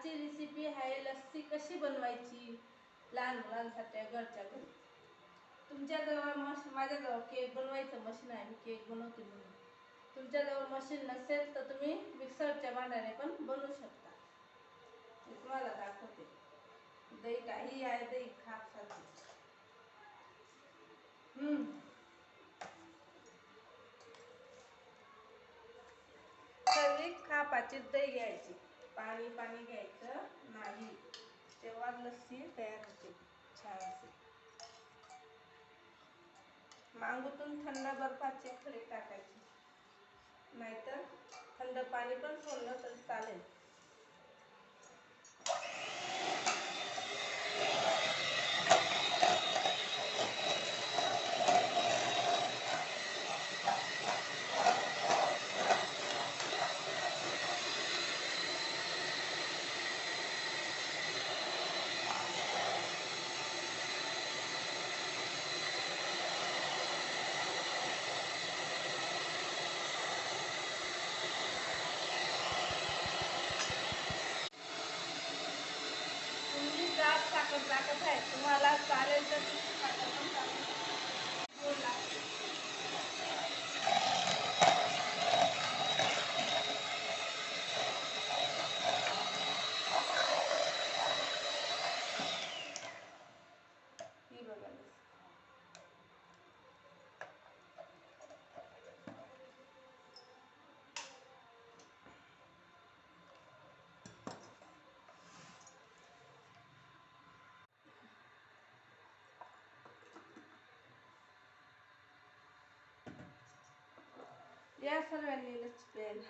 आजची रेसिपी आहे लस्सी कशी बनवायची? लहान मुलांसाठी घरच्या घरी. तुमच्याजवळ मश माझ्याजवळ केक बनवायचं मशीन आहे मी केक बनवते म्हणून. तुमच्याजवळ मशीन नसेल तर तुम्ही मिक्सरच्या भांड्याने पण बनवू शकता. मी तुम्हाला दाखवते. दही काही आहे दही खापसाठी हम्म. खापाची दही घ्यायची. पाणी पाणी घ्यायचं नाही. तेव्हा लस्सी तयार होते. छान असे. मांगूतून थंड बर्फाचे खडे टाकायचे. नाहीतर थंड पाणी पण सोडलं तर चालेल तुम्ही जात टाकत आहे तुम्हाला चालेल तर Yeah, follow any little bit.